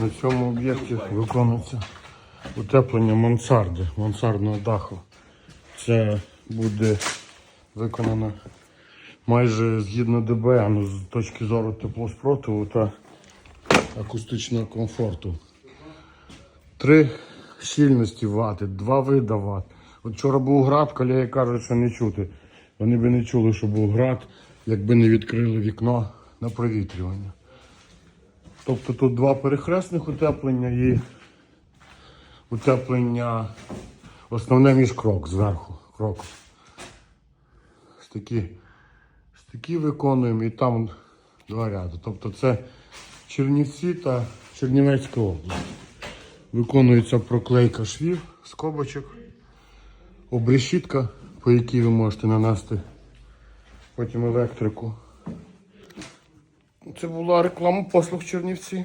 На цьому об'єкті виконується утеплення мансарди, мансардного даху. Це буде виконано майже згідно ДБН з точки зору теплоспротиву та акустичного комфорту. Три щільності вати, два вида ват. От вчора був град, колеги кажуть, що не чути. Вони би не чули, що був град, якби не відкрили вікно на провітрювання. Тобто тут два перехресних утеплення і утеплення основне між крок зверху. Крок. Ось такі, виконуємо і там два ряди. Тобто це Чернівці та Чернівецька область. Виконується проклейка швів, скобочок, обрешітка, по якій ви можете нанести потім електрику. Це була реклама послуг Чернівці.